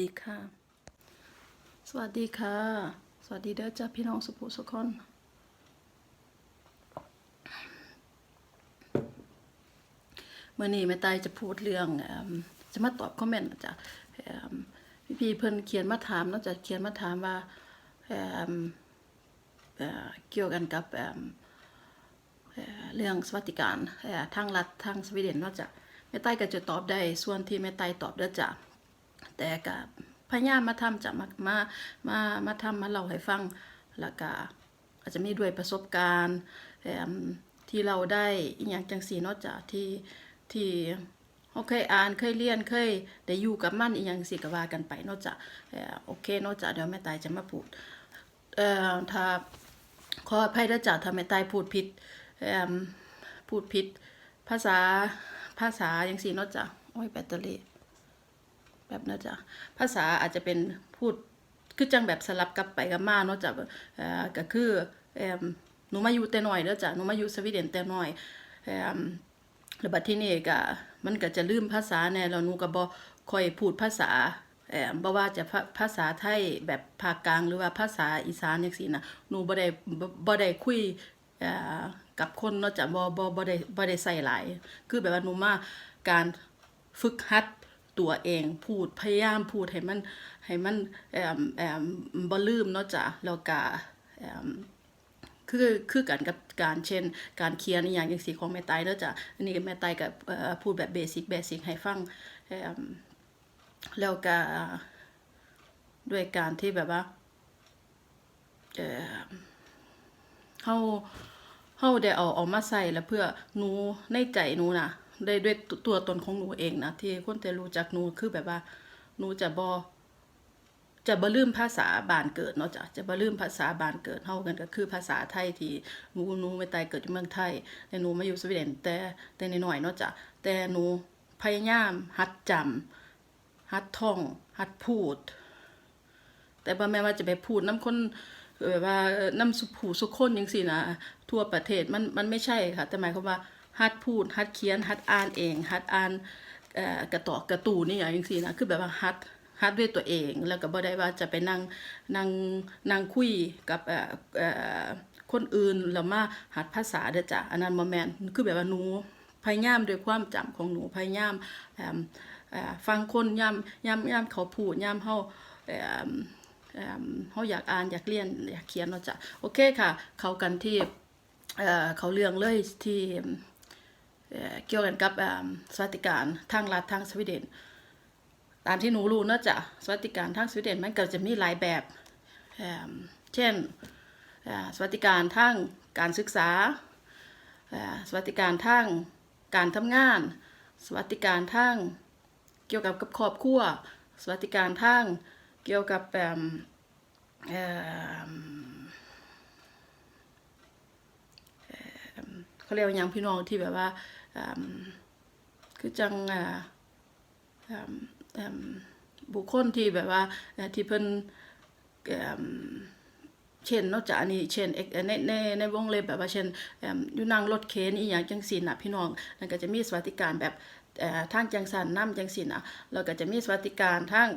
ดีค่ะ สวัสดีค่ะ สวัสดีเด้อจ้าพี่น้องสุภูสุคนเมื่อนี้แม่ตายจะพูดเรื่องจะมาตอบคอมเมนต์นะจ้ะเอิ่พี่เพิ่นเขียนมาถามนาะจะเขียนมาถามว่าเกี่ยวกันกับเรื่องสวัสดิการทางรัฐทางสวีเดนนาะจ้ะแม่ไต้ก็จะตอบได้ส่วนที่แม่ไต้ตอบเด้อจ้ะ แต่ก็พยายามมาทำจะมามามามาทำมาเล่าให้ฟังแล้วก็อาจจะมีด้วยประสบการณ์ที่เราได้อหย่างจังสีนาะจ้ะที่ที่เราเคยอ่านเคยเรียนเคยได้อยู่กับมันอีหยังสิกว่ากันไปนาะจ้ะเอ่อโอเคนาะจ้ะเดี๋ยวแม่ไต้จะมาพูดเอ่อถ้าขออภัยด้วยจ้ะทำให้ตายพูดผิดเอิ่มพูดผิดภาษาภาษาอย่างสีนาะจ้ะโอ้ยแบตเตอรี่ แบบนะจ้ะภาษาอาจจะเป็นพูดคือจังแบบสลับกลับไปกับมาเนาะจ้ะเอ่อก็คือเอิ่มหนูมาอยู่แต่น้อยเด้อจ้ะหนูมาอยู่สวีเดนแต่น้อยเอิ่มแล้วบัดที่นี่ก็มันก็จะลืมภาษาแน่แล้วหนูก็บ่ค่อยพูดภาษาเอ่อบ่ว่าจะภาษาไทยแบบภาคกลางหรือว่าภาษาอีสานจังซี่นะหนูบ่ได้บ่บ่ได้คุยเอ่อกับคนเนาะจ้ะบ่บ่บ่ได้บ่ได้ใส่หลายคือแบบว่าหนูมาการฝึกหัด ตัวเองพูดพยายามพูดให้มันให้มันเอ่อเอ่อบ่ลืมเนาะจ้ะแล้วก็เอ่อคือคือกันกับการเช่น การเขียนอย่างอย่างสีของแม่ไตเด้อจ้ะอันนี้แม่ไตก็เอ่อพูดแบบเบสิกเบสิกให้ฟังเอิ่มแล้วก็ด้วยการที่แบบว่าเออเฮาเฮาได้เอาออกมาใส่แล้วเพื่อหนูในใจหนูน่ะ ได้ด้วยตัวตนของหนูเองนะที่คนจะรู้จักหนูคือแบบว่าหนูจะบ่จะบ่ลืมภาษาบานเกิดเนาะจ้ะจะบ่ลืมภาษาบานเกิดเฮากันก็คือภาษาไทยที่หนูหนูไม่ตายเกิดอยู่เมืองไทย แต่หนูมาอยู่สวีเดนแต่แต่น้อยเนาะจ้ะแต่หนูพยายามหัดจำหัดท่อง หัดพูด แต่บ่แม่ว่าจะไปพูดน้ำคนแบบว่าน้ำสุผูสุคนจังซี่นะทั่วประเทศมันมันไม่ใช่ค่ะ แต่หมายความว่า หัดพูดหัดเขียนหัดอ่านเองหัดอ่านกระตอกกระตูนนี่อย่างจังซี่นะคือแบบว่าหัดหัดด้วยตัวเอง แล้วก็บ่ได้ว่าจะไปนั่งนั่งนั่งคุยกับคนอื่นแล้วมาหัดภาษาเด้อจ้ะอันนั้นบ่แม่นคือแบบว่าหนูพยายามด้วยความจำของหนูพยายามฟังคนยามยามยามเขาพูดยามเฮาเขาอยากอ่านอยากเรียนอยากเขียนเนาะจ้ะโอเคค่ะ เขากันที่เอ่อเขาเรื่องเลยที่ เกี่ยวกันกับสวัสดิการทางรัฐทางสวีเดน ตามที่หนูรู้เนาะจ้ะสวัสดิการทางสวีเดนมันก็จะมีหลายแบบเช่นสวัสดิการทางการศึกษา สวัสดิการทางการทำงาน สวัสดิการทางเกี่ยวกับกับครอบครัว สวัสดิการทางเกี่ยวกับเอิ่มเขาเรียกว่ายังพี่น้องที่แบบว่า คือจังบุคคลที่แบบว่าที่เพิ่นเช่นนอกจากอันนี้เช่นในในในวงเล็บแบบว่าเช่นอยู่นั่งรถเข็นอีหยังจังซี่น่ะพี่น้องนั่นก็จะมีสวัสดิการแบบทางจังสันนํจังซี่น่ะแล้วก็จะมีสวัสดิการทาง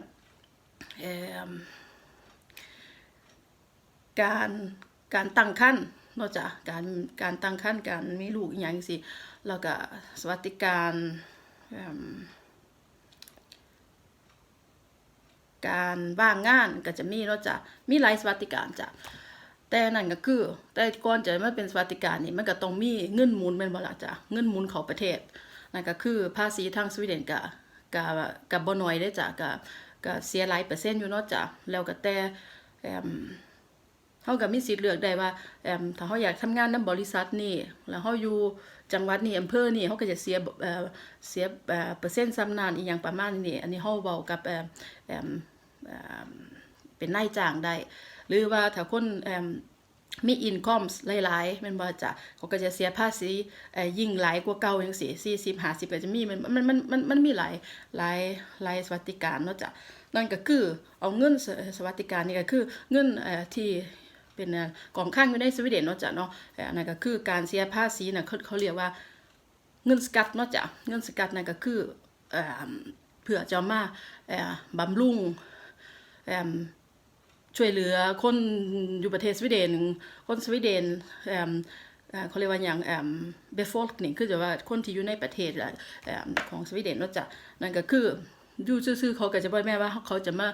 การการตั้งครรภ์เนอกจากการการตั้งครรภ์การมีลูกอีหยังจังซี่แล้วก็สวัสดิการการว่างงานก็จะมีเนาะจ้ะมีหลายสวัสดิการจ้ะแต่นั่นก็คือ แต่ก่อนจะมาเป็นสวัสดิการนี่มันก็ต้องมีเงินหมุนแม่นบ่ล่ะจ้ะเงินหมุนข้าประเทศนั่นก็คือภาษีทางสวีเดนก็ก็ก็บ่น้อยเด้จ้ะก็ก็เสียหลายเปอร์เซ็นต์อยู่เนาะจ้ะแล้วก็แต่ เอิ่มเฮาก็มีสิทธิ์เลือกได้ว่าเอิ่มถ้าเฮาอยากทำงานนำบริษัทนี่แล้วเฮาอยู่จังหวัดนี้อำเภอนี่เฮาก็จะเสียเอ่อเสียเอ่อเปอร์เซ็นต์ซำนั้นอีหยังประมาณนี้อันนี้เฮาเว้ากับเอ่อเอิ่มเอ่อเป็นนายจ้างได้ หรือว่าถ้าคนเอิ่มมีอินคอมส์หลายๆมันบ่จะเขาก็จะเสียภาษีเอ่อยิ่งหลายกว่าเก่าจังซี่40 50ก็จะมีมันมันมันมันมันมีหลายหลายหลายสวัสดิการเนาะจ้ะนั่นก็คือเอาเงินสสวัสดิการนี่ก็คือเงินเอ่อที่ เป็นเอ่อกองข้างอยู่ในสวีเดนเนาะจ้ะเนาะอันนั้นก็คือการเสียภาษีนะเขาเขาเรียกว่าเงินสกัดเนาะจ้ะเงินสกัดนั่นก็คือเอ่อเพื่อจะมาบำรุงช่วยเหลือคนอยู่ประเทศสวีเดน คนสวีเดนเขาเรียกว่าอย่างเอ่ม befolkning คือจะว่าคนที่อยู่ในประเทศของสวีเดนเนาะจ้ะนั่นก็คือ อยู่ซื่อๆเขาก็จะบ่แม่ว่าเขาจะมา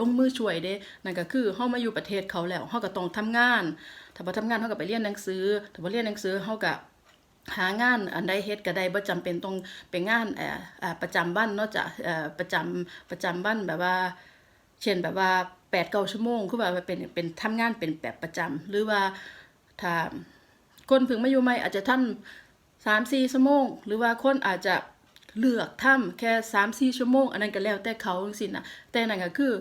ลงมือช่วยเด้นั่นก็คือเฮามาอยู่ประเทศเขาแล้วเฮาก็ต้องทำงาน ถ้าบ่ทำงานเฮาก็ไปเรียนหนังสือ ถ้าบ่เรียนหนังสือเฮาก็หางานอันใดเฮ็ดก็ได้บ่จำเป็นต้องเป็นงานเอ่อประจำวันเนาะจ้ะเอ่อประจำประจำวันแบบว่า เช่นแบบว่า8 9ชั่วโมงคือว่าเป็นเป็นทำงานเป็นแบบประจำหรือว่าถ้าคนเพิ่งมาอยู่ใหม่อาจจะทำ3 4ชั่วโมง หรือว่าคนอาจจะ เลือกทำแค่3 4ชั่วโมง อันนั้นก็แล้วแต่เขาจังซี่นะแต่นั่นก็คือ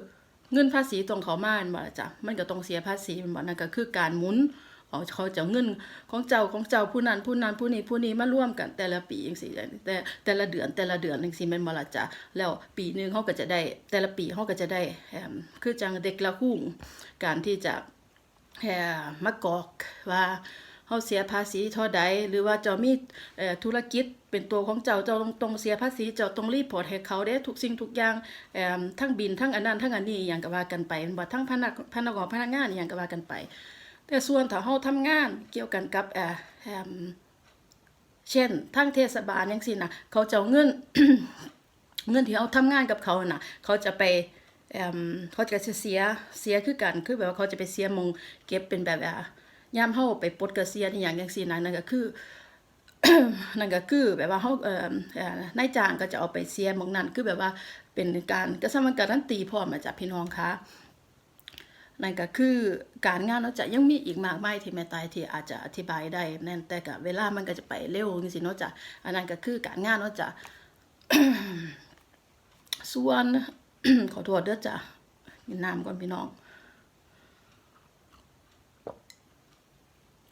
เงินภาษีตรงเขามาแม่นบ่ล่ะจ้ะมันก็ต้องเสียภาษีแม่นบ่นั่นก็คือการหมุนของเขาจะเงินของเจ้าของเจ้าผู้นั้นผู้นั้นผู้นี้ผู้นี้มาร่วมกันแต่ละปีจังซี่แต่แต่ละเดือนแต่ละเดือนจังซี่แม่นบ่ล่ะจ้ะแล้วปีหนึงเขาก็จะได้ แต่ละปีเขาก็จะได้คือจังเด็กละหุ้งการที่จะแฮมากอกว่า เฮาเสียภาษีเท่าใด หรือว่าเจ้ามีเอ่อธุรกิจเป็นตัวของเจ้าเจ้าต้องต้องเสียภาษีเจ้าต้องรีพอร์ตให้เขาเด้ทุกสิ่งทุกอย่างเอ่อทั้งบินทั้งอันนั้นทั้งอันนี้อหยังก็ว่ากันไปบ่ทั้งพนักพนักงานพนักงานอหยังก็ว่ากันไป แต่ส่วนถ้าเฮาทำงานเกี่ยวกันกับเอ่อเช่นทางเทศบาลจังซี่น่ะเขาจะเอาเงินเงินที่เขาทำงานกับเขาน่ะ เขาจะไปเอ่มเขาจะเสียเสียคือกันคือแบบว่าเขาจะไปเสียมงเก็บเป็นแบบว่า ยามเฮาไปปลดเกษียณอหย่างจังซี่นะนั่นก็คือนั่นก็คือแบบว่าเฮาเอ่อนายจ้างก็จะเอาไปเสียหมองนั้นคือแบบว่าเป็นการกระทำการันตีพร้อมมาจากพี่น้องคะนั่นก็คือการงานเนาจะยังมีอีกมากมายที่แม่ตายที่อาจจะอธิบายได้แน่นแต่ก็เวลามันก็จะไปเร็วจังซี่เนาะจ้ะอันนั้นก็คือการงานเนาจะส่วนขอโทษเด้อจ้ะกินน้ำก่อนพี่น้อง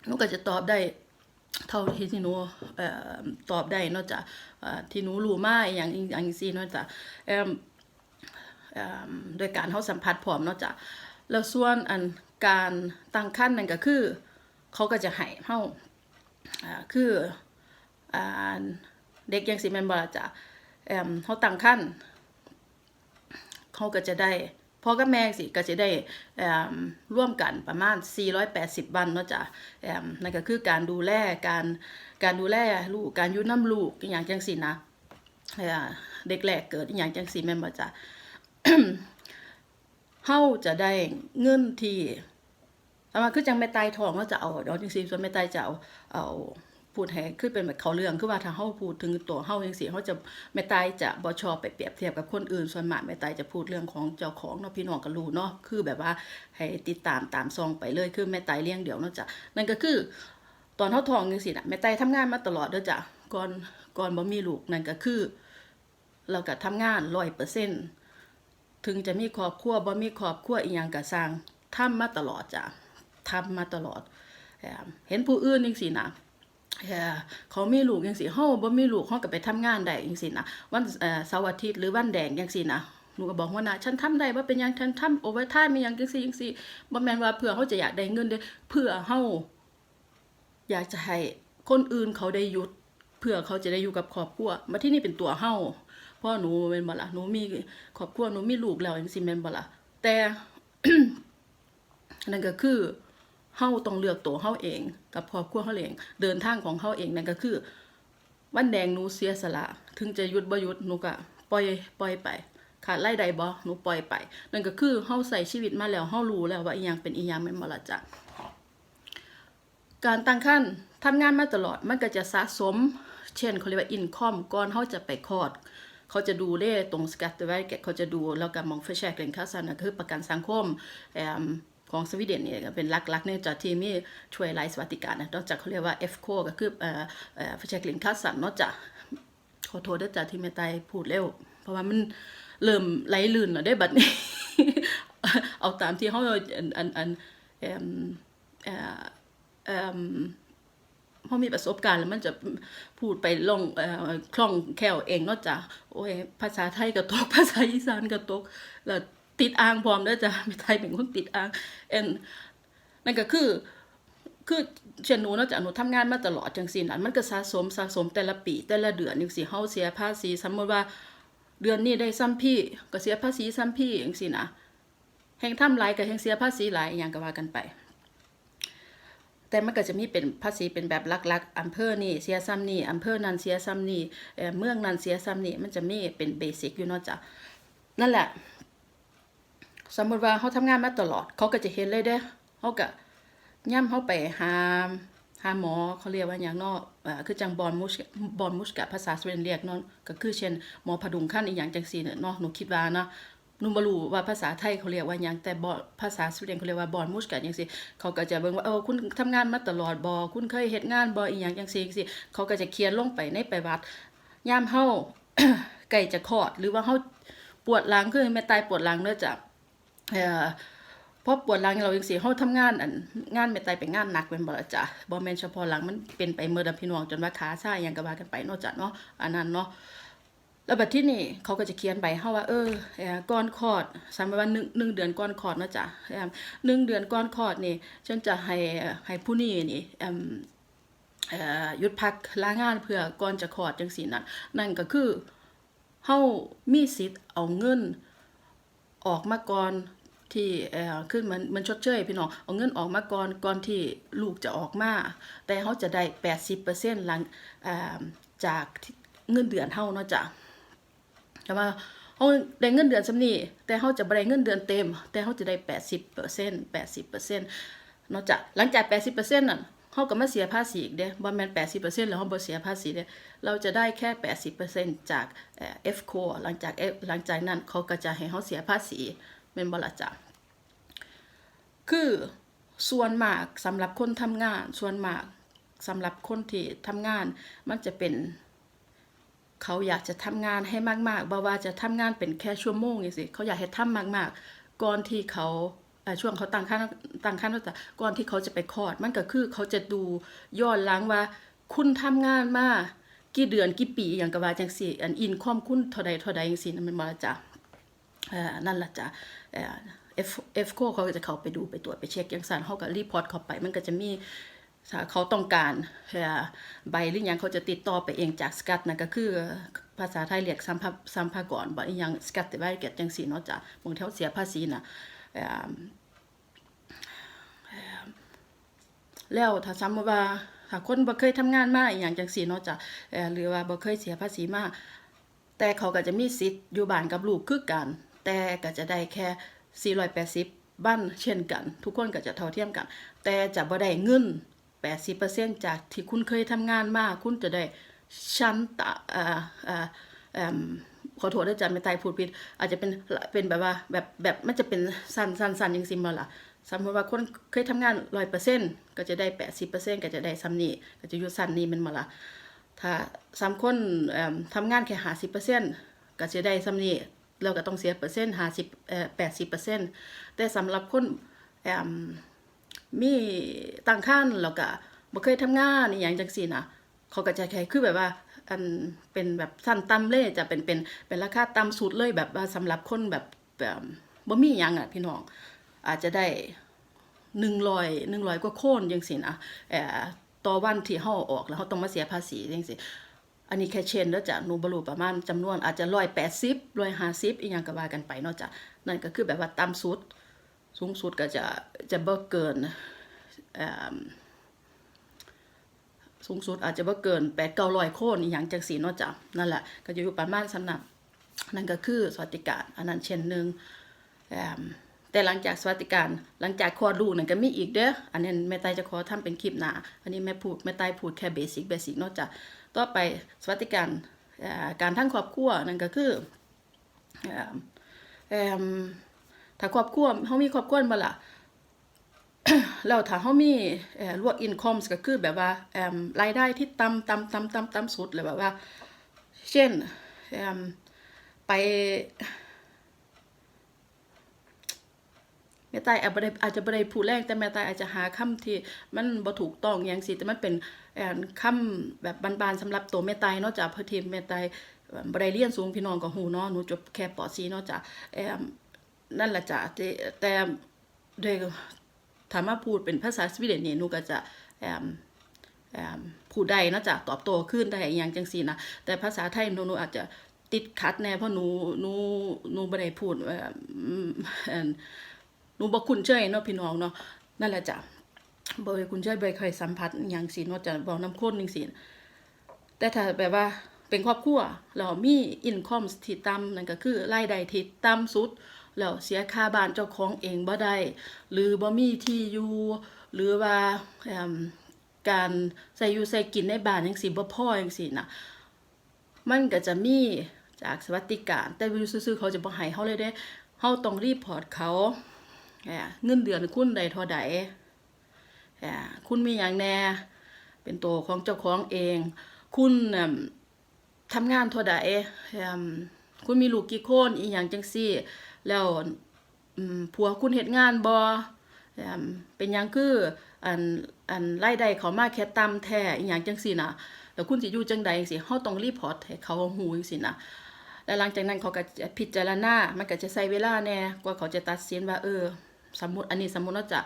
หนูก็จะตอบได้เท่าที่ที่หนูตอบได้นาะจ้ะที่หนูรู้มาอย่างอย่างซี่นาะจ้ะเอ่มเอ่อโดยการเฮาสัมผัสพรอมนาะจ้ะแล้วส่วนอันการตั้งครรภ์นั่นก็คือ เขาก็จะให้เฮาอ่าคืออเด็กยังสิแมนบ่ล่ะจ้ะเอ่มเฮาตั้งครรภ์เขาก็จะได้ พ่อกับแม่สิก็จะได้ร่วมกันประมาณ 480 วันเนาะจ้ะนั่นก็คือการดูแลการการดูแลลูกการยู่นํลูกอย่างจังซี่นะเเด็กแรกเกิดอย่างจังซี่แม่นบ่จ้ะเฮาจะได้เงินที่แต่ว่าคือจังแม่ตายทองเราจะเอาเดี๋ยวจังซี่ส่วนแม่ตายจะเอาเอา พูดให้คือเป็นแบบเขาเรื่องคือว่าถ้าเฮาพูดถึงตัวเฮาจังซี่เฮาจะแม่ตายจะบ่ชอบไปเปรียบเทียบกับคนอื่นส่วนมากแม่ตายจะพูดเรื่องของเจ้าของเนาะพี่น้องก็รู้เนาะคือแบบว่าให้ติดตามตามซองไปเลยคือแม่ตายเลี้ยงเดี่ยวเนาะจ้ะนั่นก็คือ ตอนเฮาท้องจังซี่น่ะแม่ตายทำงานมาตลอดเด้อจ้ะก่อนก่อนบ่มีลูกนั่นก็คือ เราก็ทำงาน100%ถึงจะมีครอบครัวบ่มีครอบครัวอีหยังก็สร้างทำมาตลอดจ้ะทำมาตลอดเห็นผู้อื่นจังซี่นะ เอ่อเขามีลูกจังซี่เฮาบ่มีลูกเฮาก็ไปทำงานได้จังซี่นะวันเสาร์อาทิตย์หรือวันแดงจังซี่นะหนูก็บอกหัวหน้าฉันทำได้บ่เป็นยังฉันทำโอเวอร์ไทม์มียังจังซี่จังซี่บ่แม่นว่าเพื่อเฮาจะอยากได้เงินเด้เพื่อเฮาอยากจะให้คนอื่นเขาได้หยุดเพื่อเขาจะได้อยู่กับครอบครัวมาที่นี่เป็นตัวเฮาพราะหนูเป็นบ่ล่ะหนูมีครอบครัวหนูมีลูกแล้วจังซี่แม่นบ่ล่ะแต่นั่นก็คือ เฮาต้องเลือกตัวเฮาเอง กับครอบครัวเฮาเอง เดินทางของเฮาเองนั่นก็คือวันแดงหนูเสียสละ ถึงจะยุดบ่ยุดหนูก็ปล่อยปล่อยไปขาดรายได้บ่หนูปล่อยไป นั่นก็คือเฮาใส่ชีวิตมาแล้วเฮารู้แล้วว่าอีหยังเป็นอีหยังแม่นบ่ล่ะจ๊ะการตั้งครรภ์ทำงานมาตลอดมันก็จะสะสม เช่นเขาเรียกว่าอินคอมก่อนเขาจะไปคลอด เขาจะดูเลขตรงสกัดไว้เขาจะดูแล้วก็มองเฟชแชกเรนค่าสันนะคือประกันสังคมแอม ของสวีเดนเนี่ยก็เป็นหลักๆเนี่ยจากที่มีช่วยรายสวัสดิการนะนอกจากเขาเรียกว่า F โคก็คือเอ่อเอ่อเฟชแชกเรนค่าสันนอกจากขอโทษด้วยจ้ะที่แม่ไตายพูดเร็ว เพราะว่ามันเริ่มไหลลื่นแล้วได้บัดนี้ เอาตามที่เขาอันอันอันเอ่มเอ่อเอ่มพอมีประสบการณ์แล้วมันจะพูดไปลงเอ่อคล่องแคล่วเองนาะจ้ะโอ้ยภาษาไทยก็ตกภาษาอีสานก็ตกแล้ว ติดอ่างพร้อมเด้อจ้ะไม่ไทยเป็นคนติดอ่างเอ็นนั่นก็คือ คือเช่นหนูเนาะจ้ะหนูทำงานมาตลอดจังซี่นั่นมันก็สะสมสะสมแต่ละปี แต่ละเดือนจังซี่เฮาเสียภาษีสมมติว่า เดือนนี้ได้ซ้ำพี่ก็เสียภาษีซ้ำพี่จังซี่นะแห่งทำหลายก็แห่งเสียภาษีหลายอย่างก็ว่ากันไป แต่มันก็จะมีเป็นภาษีเป็นแบบลักๆอำเภอนี่เสียซ้ำนี่อำเภอนั้นเสียซ้ำนี่เอ่อเมืองนั้นเสียซ้ำนี่มันจะมีเป็นเบสิกอยู่เนาะจ้ะนั่นแหละ สมมติว่าเขาทำงานมาตลอด เขาก็จะเห็นเลยเด้เขาก็ย่ำเขาไปหาหาหมอเขาเรียกว่าอย่างนอกคือจังบอลมุชบอลมุชกับภาษาสวีเดนเรียกเนาะก็คือเช่นหมอพดุงขั้นอีกอย่างจังซีเนี่ยนาะหนูคิดว่านะหนูบ่รู้ว่าภาษาไทยเขาเรียกว่าหยังแต่บอภาษาสวีเดนเขาเรียกว่าบอลมุชกับจังซีเขาก็จะเบิ่งว่าเออคุณทำงานมาตลอดบ่คุณเคยเฮ็ดงานบ่อีหยังจังซี่จังซี่เขาก็จะเขียนลงไปในไปวัติยามเฮาใกล้จะคลอดหรือว่าเฮาปวดหลังคือแม่ตายปวดหลังเด้อจ้ะ พราะปวดหลังเราจังซี่เฮาทำงานอันงานแม่ไตเป็นงานหนักเป็นบ่ล่ะจ้ะบ่แม่นเฉพาะหลังมันเป็นไปเมื่อดพี่น้องจนว่าขาชาหยังก็ว่ากันไปนาะจ้ะเนาะอันนั้นเนาะแล้วบัดที่นี่เขาก็จะเขียนใบเฮาว่าเออเอ่อก่อนคอดสมมุติว่าหนึ่งหนึ่งเดือนก่อนคอดนะจ้ะหนึ่งเดือนก่อนคอดนี่ฉันจะให้ให้ผู้นี้นี่หยุดพักลางานเพื่อก่อนจะคอดจังซี่นั่นนั่นก็คือเฮามีสิทธิ์เอาเงินออกมาก่อน ที่เอ่อขึ้นมันมันชดเชยพี่น้องเอาเงินออกมาก่อนก่อนที่ลูกจะออกมา แต่เขาจะได้ 80%หลังจากเงินเดือนเฮาเนาะจ้ะแต่ว่าเขาได้เงินเดือนสำนี้แต่เขาจะบ่ได้เงินเดือนเต็ม แต่เขาจะได้ 80% 80%เนาะจ้ะหลังจาก 80%นั่นเขาก็มาเสียภาษีอีกเด้บ่แม่น80%แล้วเขาบ่เสียภาษีเด้เราจะได้แค่ 80%จากเอ่อ F core หลังจาก F หลังจากนั้นเขาก็จะให้เขาเสียภาษี แม่นบละจ้ะคือส่วนมากสำหรับคนทำงาน ส่วนมากสำหรับคนที่ทำงาน มันจะเป็น เขาอยากจะทำงานให้มากๆบ่ว่าจะทำงานเป็นแค่ชั่วโมงอย่างสิเขาอยากให้ทำมาก ๆ ก่อนที่เขาช่วงเขาตั้งคันตั้งคันว่าจะก่อนที่เขาจะไปคลอด มันก็คือเขาจะดูย้อนหลังว่า คุณทำงานมากี่เดือนกี่ปีอย่างก็ว่าจังซี่อันอินความคุณเท่าใดเท่าใดจังซี่นั่นมันบ่ล่ะจ้ะเนั่นล่ะจ้ะเอ่อ F F โคเขาก็จะเข้าไปดูไปตรวจไปเช็คอย่างสั่นเขาก็รีพอร์ตเข้าไป มันก็จะมีถ้าเขาต้องการใบหรือยังเขาจะติดต่อไปเองจากสกัดนั่นก็คือภาษาไทยเรียกสัมภาสัมภากรบ่อีหยังสกัดแต่ว่าเกิดจังซี่เนาะจ้ะบางเท่าเสียภาษีนะแล้วถ้าสมมติว่าถ้าคนบ่เคยทำงานมาอีหยังจังซี่เนาะจ้ะหรือว่าบ่เคยเสียภาษีมาแต่เขาก็จะมีสิทธิ์อยู่บ้านกับลูกคือกัน แต่ก็จะได้แค่ 480บ้านเช่นกัน ทุกคนก็จะเท่าเทียมกัน แต่จะบ่ได้เงิน 80%จากที่คุณเคยทำงานมา คุณจะได้ชั้นตะเอ่อเอ่อเอิ่มขอโทษด้วยจ้ะไม่ตายพูดผิด อาจจะเป็นเป็นแบบว่าแบบแบบมันจะเป็นสั้นสั้นสั้นจริงๆมาล่ะสมมติว่าคนเคยทำงาน100%ก็จะได้80%ก็จะได้ซ้ำนี้ก็จะอยู่สั้นนี้มันมาล่ะถ้าสามคนทำงานแค่ห้าสิบเปอร์เซ็นต์ก็จะได้ซ้ำนี้ เราก็ต้องเสียเปอร์เซ็นต์ห้าสิบเอ่อแปดสิบเปอร์เซ็นต์แต่สำหรับคนเอิ่มมีตั้งคันแล้วก็บ่เคยทำงานอหย่างจังซี่นะเขาก็จะแค่คือแบบว่าอันเป็นแบบสั้นต่ำเลยจะเป็นเป็นเป็นราคาต่ำสุดเลยแบบว่าสำหรับคนแบบแบบบ่มีหยังอะพี่น้องอาจจะได้หนึ่งร้อยหนึ่งร้อยกว่าโค่นจังสินะเอ่อต่อวันที่เฮาออกแล้วเฮาต้องมาเสียภาษีจังสิ อันนี้แค่เชนแล้วจ้ะหนูบรูประมาณจำนวนอาจจะ180 150อีหยังก็ว่ากันไปเนาะจ้ะนั่นก็คือแบบว่าต่ำสุด สูงสุดก็จะจะเบ่เกินอ่อสูงสุดอาจจะบ่เกิน8 900โคนอีหยังจังซี่เนาะจ้ะนั่นแหละก็จะอยู่ประมาณสำนักนั่นก็คือสวัสดิการอันนั้นเช่นหนึงเอิ่มแต่หลังจากสวัสดิการหลังจากคลอดลูกนั่นก็มีอีกเด้ออันนี้แม่ตายจะขอทำเป็นคลิปหนาอันนี้แม่พูดแม่ตายพูดแค่เบสิกเบสิกนาะจ้ะ ต่อไปสวัสดิการการทั้งครอบครัวนั่นก็คือเอิ่มถ้าครอบครัวเฮามีครอบครัวบ่ล่ะแล้วถ้าเฮามีเอ่อรวกอินคอมก็คือแบบว่าเอ่มรายได้ที่ต่ำต่ำต่ำต่ำต่ำสุดเลยแบบว่า เช่นเอ่มไป แม่ตายอาจบ่ได้อาจจะบ่ได้พูดแรงแต่แม่ตายอาจจะหาคำที่มันบ่ถูกต้องอหยังสิแต่มันเป็นเอ่ำแบบบานๆสำหรับตัวแม่ตายเนาะจ้ะเพราะที่แม่ตายบ่ได้เรียนสูงพี่น้องก็ฮู้เนาะหนูจบแค่ป .4 เนาะจ้ะเอ่นั่นล่ะจ้ะแต่แต่โดยถามว่าพูดเป็นภาษาสวีเดนนี่หนูก็จะเอ่อเอ่อพูดได้เนาะจ้ะตอบโต้ขึ้นได้อหยังจังซี่นะแต่ภาษาไทยหนูหนูอาจจะติดขัดแน่เพราะหนูหนูหนูบ่ได้พูดเอ่ออืมอัน หนูบ่คุ้นเคยเนาะพี่น้องเนาะนั่นแหละจ้ะบ่ได้คุ้นเคยบ่เคยสัมผัสอย่างสิเนาะจะเว้านำคนจังซี่แต่ถ้าแบบว่าเป็นครอบครัวแล้วมีอินคอมที่ต่ำนั่นก็คือรายได้ที่ต่ำสุดแล้วเสียค่าบ้านเจ้าของเองบ่ได้หรือบ่มีที่อยู่หรือว่าการใส่อยู่ใส่กินในบ้านจังซี่บ่พอจังซี่นะมันก็จะมีจากสวัสดิการ แต่วิวซื่อๆเขาจะบ่ให้เฮาเลยเด้เฮาต้องรีพอร์ตเขา เงินเดือนคุณได้เท่าใดคุณมีหยังแน่ เป็นตัวของเจ้าของเอง คุณทำงานท่าใดคุณมีลูกกี่คนอีหยังจังซี่ แล้วผัวคุณเฮ็ดงานบ่แหมเป็นหยังคืออันอันรายได้เขามาแค่ต่ำแท้อีหยังจังซี่น่ะแล้วคุณสิอยู่จังใดจังซี่เฮาต้องรีพอร์ตให้เขาฮู้จังซี่นะแล้วหลังจากนั้นเขาก็จะพิจารณามันก็จะใช้เวลาแน่กว่าเขาจะตัดสินว่าเออ สมมติอันนี้สมมติว่าจะ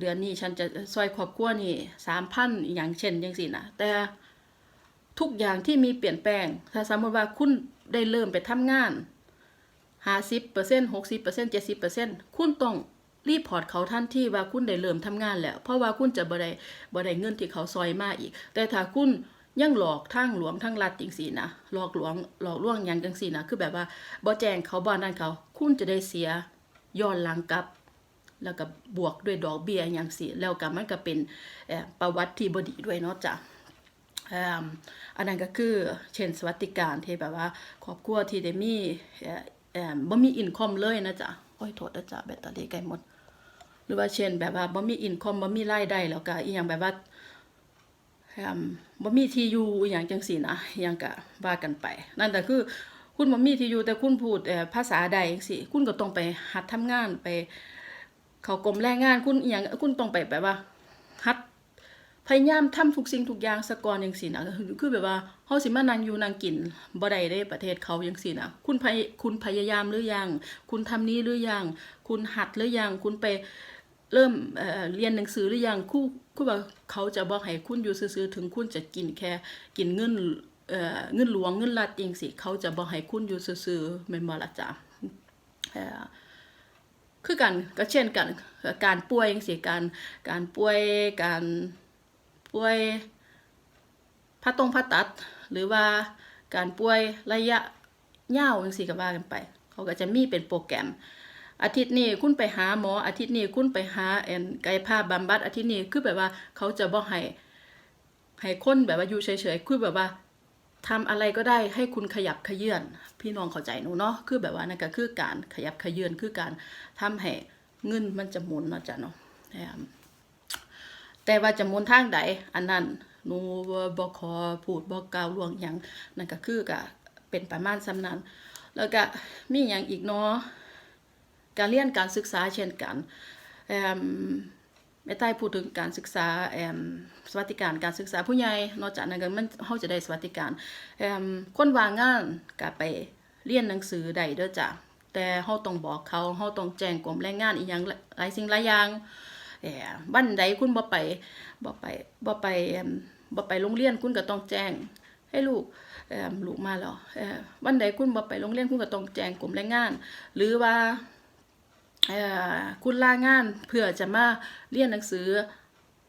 เดือนนี้ฉันจะซอยครอบครัวนี่3,000อีหยังเช่นจังซี่นะแต่ทุกอย่างที่มีเปลี่ยนแปลง ถ้าสมมติว่าคุณได้เริ่มไปทำงาน50% 60% 70%คุณต้องรีพอร์ตเขาทันที่ว่าคุณได้เริ่มทำงานแล้ว เพราะว่าคุณจะบ่ได้บ่ได้เงินที่เขาซอยมาอีก แต่ถ้าคุณยังหลอกทางหลวงทางรัฐจังซี่นะหลอกหลวงหลอกลวงหยังจังซี่นะคือแบบว่าบ่แจ้งเขาบ่นั่นเขา คุณจะได้เสียย้อนหลังกลับ แล้วก็บวกด้วยดอกเบี้ยอย่างสิแล้วก็มันก็เป็นประวัติที่บดีด้วยเนาะจ้ะอันนั้นก็คือเช่นสวัสดิการที่แบบว่าครอบครัวที่ได้มีเอ่อเอ่อบ่มีอินคอมเลยนะจ๊ะโอ้ยโทษนะจ๊ะแบตเตอรี่ใกล้หมด หรือว่าเช่นแบบว่าบ่มีอินคอมบ่มีรายได้แล้วก็อีหยังแบบว่าบ่มีที่อยู่อีหยังจังซี่นะอหยังก็ว่ากันไป นั่นก็คือคุณบ่มีที่อยู่แต่คุณพูดภาษาใดจังซี่ คุณก็ต้องไปหัดทำงานไป เขากรมแรงงานคุณอีหยังคุณต้องไปแบบว่าหัดพยายามทำทุกสิ่งทุกอย่างสะก่อนจังซี่นะคือแบบว่าเฮาสิมานั่งอยู่นั่งกินบ่ได้เด้ประเทศเขาจังซี่นะคุณพยคุณพยายามหรือยัง คุณทำนี้หรือยัง คุณหัดหรือยัง คุณไปเริ่มเอ่อเรียนหนังสือหรือยังครูครูว่าเขาจะบอกให้คุณอยู่ซื่อๆถึงคุณจะกินแค่กินเงินเอ่อเงินหลวงเงินรัฐจังซี่เขาจะบอกให้คุณอยู่ซื่อๆแม่นบ่ล่ะจ๊ะเอ่อ คือกันก็เช่นกันการป่วยจังซี่การการป่วยการป่วยผ่าตรงผ่าตัด หรือว่าการป่วยระยะยาวจังซี่ก็ว่ากันไป เขาก็จะมีเป็นโปรแกรม อาทิตย์นี้คุณไปหาหมอ อาทิตย์นี้คุณไปหาแอนกายภาพบำบัดอาทิตย์นี้คือแบบว่าเขาจะบ่ให้ให้คนแบบว่าอยู่เฉยๆคือแบบว่า ทำอะไรก็ได้ให้คุณขยับขยื่นพี่น้องเข้าใจหนูเนาะคือแบบว่านั่นก็คือการขยับขยื่นคือการทำให้เงินมันจะหมุนเนาะจ้ะเนาะแต่ว่าจะหมุนทางใดอันนั้นหนูบ่บ่ขอพูดบ่กล่าวล่วงหยังนั่นก็คือก็เป็นประมาณสำนั้นแล้วก็มีหยังอีกเนาะการเรียนการศึกษาเช่นกัน แม่ใต้พูดถึงการศึกษาแอมสวัสดิการการศึกษาผู้ใหญ่นอกจากนั้นก็มันเฮาจะได้สวัสดิการแอมคนว่างงานก็ไปเรียนหนังสือได้เด้อจ้ะแต่เฮาต้องบอกเขาเฮาต้องแจ้งกรมแรงงานอีหยังหลายสิ่งหลายอย่างแอมวันใดคุณบ่ไปบ่ไปบ่ไปแอมบ่ไปโรงเรียนคุณก็ต้องแจ้งให้ลูกแอมลูกมาแล้วเอ่อวันใดคุณบ่ไปโรงเรียนคุณก็ต้องแจ้งกรมแรงงาน หรือว่า คุณลางานเพื่อจะมาเรียนหนังสือ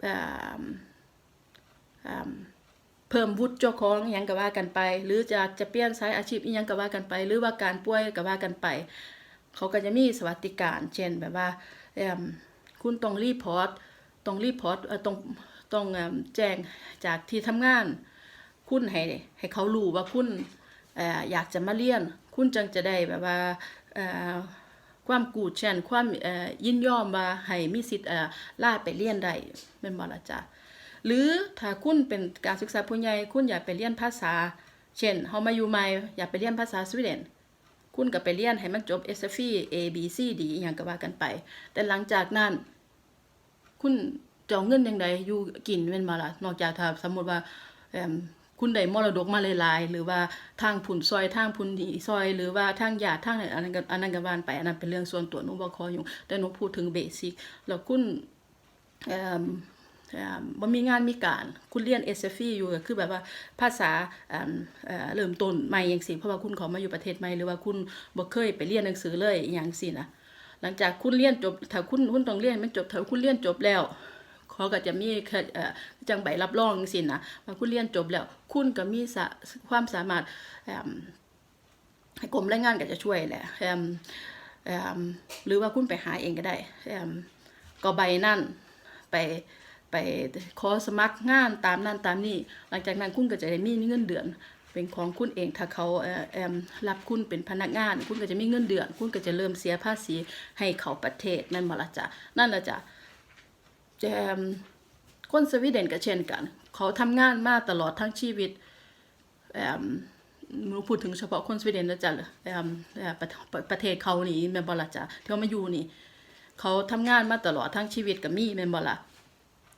เอ่อเพิ่มวุฒิเจ้าของอยังก็ว่ากันไป หรือจะจะเปลี่ยนสายอาชีพอยังก็ว่ากันไป หรือว่าการป่วยก็ว่ากันไป เขาก็จะมีสวัสดิการ เช่นแบบว่าคุณต้องรีพอร์ตต้องรีพอร์ตต้องต้องแจ้งจากที่ทำงาน คุณให้ให้เขารู้ว่าคุณออยากจะมาเรียน คุณจังจะได้แบบว่า ความกูดเชนความยินยอมว่าให้มีสิทธิ์เอ่าไปเรียนได้แม่นบ่ล่ะจ้ะหรือถ้าคุณเป็นการศึกษาผู้ใหญ่คุณอยากไปเรียนภาษา เช่นเฮามาอยู่ใหม่อยากไปเรียนภาษาสวีเดนคุณก็ไปเรียนให้มันจบ SFE A B C D อหยังก็ว่ากันไป แต่หลังจากนั้น คุณจะเอาเงินยังไงอยู่กินแม่นบ่ล่ะนอกจากถ้าสมมติว่า คุณได้มรดกมาหลายๆ หรือว่าทางผุนซอยทางผุนดีซอย หรือว่าทางญาติทางอันนั้นก็อันนั้นก็ว่านไปอันนั้นเป็นเรื่องส่วนตัวหนูบ่ขอยุ่แต่หนูพูดถึงเบสิกแล้วคุณเอ่อบ่มีงานมีการ คุณเรียน SFE อยู่ก็คือแบบว่าภาษาเออเริ่มต้นใหม่จังซี่เพราะว่าคุณเขามาอยู่ประเทศใหม่หรือว่าคุณบ่เคยไปเรียนหนังสือเลยอย่างซี่นะหลังจากคุณเรียนจบถ้าคุณคุณต้องเรียนมันจบถ้าคุณเรียนจบแล้ว เขาก็จะมีเอ่อจังใบรับรองจังซี่นะว่าคุณเรียนจบแล้ว คุณก็มีความสามารถเอิ่มให้กรมแรงงานก็จะช่วยแหละเอิ่มเอิ่มหรือว่าคุณไปหาเองก็ได้เอิ่มก็ใบนั่นไปไปขอสมัครงานตามนั่นตามนี่หลังจากนั้นคุณก็จะได้มีเงินเดือนเป็นของคุณเองถ้าเขาเอ่อเอิ่มรับคุณเป็นพนักงาน คุณก็จะมีเงินเดือน คุณก็จะเริ่มเสียภาษีให้เขาประเทศนั่นบ่ล่ะจ้ะนั่นละจ้ะ คนสวีเดนก็เช่นกัน เขาทำงานมาตลอดทั้งชีวิตแอมหนูพูดถึงเฉพาะคนสวีเดนนะจ๊ะแอมเอ่อประประเทศเขานี่แมนบ่ล่ะจ้ะที่เขามาอยู่นี่ เขาทำงานมาตลอดทั้งชีวิตก็มีแมนบ่ล่ะ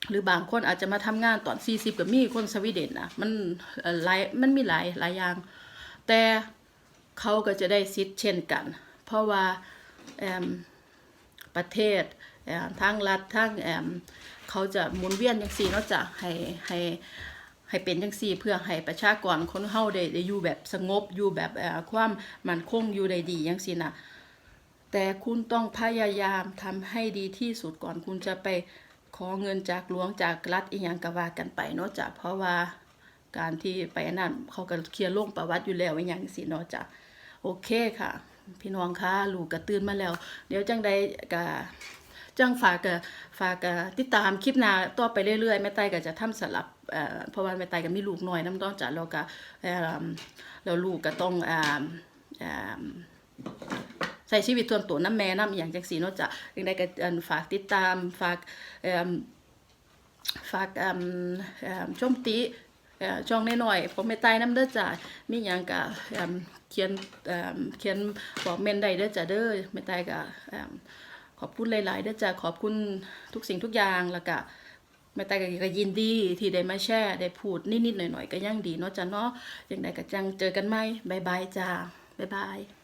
หรือบางคนอาจจะมาทำงานตอน40ก็มีคนสวีเดนนะมันเอ่อหลายมันมีหลายหลายอย่าง แต่เขาก็จะได้สิทธิ์เช่นกัน เพราะว่าแอมประเทศ ทางรัฐทางแอมเขาจะหมุนเวียนจังซี่เนาะจะให้ให้ให้เป็นจังซี่ เพื่อให้ประชากรคนเฮาได้ได้อยู่แบบสงบอยู่แบบเออความมันคงอยู่ได้ดีจังซี่นะแต่คุณต้องพยายามทำให้ดีที่สุดก่อนคุณจะไปขอเงินจากหลวงจากรัฐอีหยังกว่ากันไปเนาะจ้ะเพราะว่าการที่ไปนนั้นเขาก็เคลียร์ลงประวัติอยู่แล้วอีหยังจังซี่เนาะจ้ะโอเคค่ะ พี่น้องคะลูกก็ตื่นมาแล้ว เดี๋ยวจังใดก็ จังฝากกฝากกติดตามคลิปหน้าต่อไปเรื่อยๆแม่ไต้ก็จะทำสลับเอ่อเพราะว่าแม่ไต้ก็มีลูกน้อยน้ำต้องจ้ะแล้วก็เอ่อแล้วลูกก็ต้องอ่าอ่าใช้ชีวิตส่วนตัวน้ำแม่น้ำอย่างจังซี่เนาะจ้ะจังใดก็ฝากติดตามฝากเอ่อฝากเอ่อชมติเอ่อช่องน้อยๆผมไม่ตายน้ำเด้อจ้ะมีหยังก็อืมเขียนเขียนบอกเมนได้เด้อจ้ะเด้อไม่ตายก็อืม ขอบคุณหลายๆด้อจ้ะขอบคุณทุกสิ่งทุกอย่างแล้วก็ไม่ตายก็ก็ยินดีที่ได้มาแชร์ได้พูดนิดๆหน่อยๆก็ยังดีเนาะจ้ะเนาะอย่างใดก็จังเจอกันไหมบ๊ายบายจ้าบายบาย